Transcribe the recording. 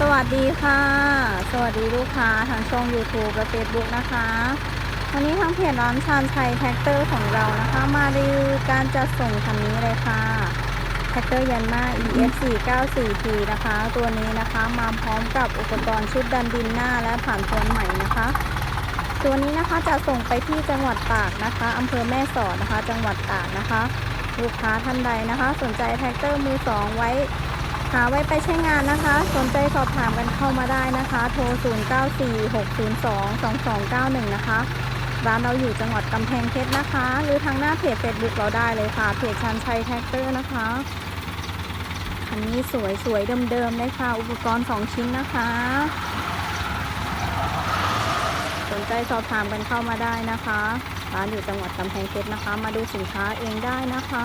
สวัสดีค่ะ สวัสดีลูกค้าทางช่อง YouTube และ Facebook นะคะ วันนี้ทางเพจร้านชานชัยแท็กเตอร์ของเรานะคะ มารีวิวการจัดส่งคันนี้เลยค่ะแท็กเตอร์ยันมา EF 4 9 4 P นะคะ ตัวนี้นะคะมาพร้อมกับอุปกรณ์ชุดดันดินหน้าและผ่านทวนใหม่นะคะ ตัวนี้นะคะจะส่งไปที่จังหวัดตากนะคะอำเภอแม่สอดนะคะ จังหวัดตากนะคะ ลูกค้าท่านใดนะคะ สนใจแท็กเตอร์มือสองไว้ หาไว้ไปใช้งานนะคะ สนใจสอบถามกันเข้ามาได้นะคะ โทร 0946022291 นะคะ ร้านเราอยู่จังหวัดกำแพงเพชรนะคะ หรือทางหน้าเพจ Facebook เราได้เลยค่ะ เพจชันชัยแท็กเตอร์นะคะคันนี้สวยสวยเดิมๆเลยค่ะ อุปกรณ์ 2 ชิ้นนะคะ สนใจสอบถามกันเข้ามาได้นะคะ ร้านอยู่จังหวัดกำแพงเพชรนะคะ มาดูสินค้าเองได้นะคะ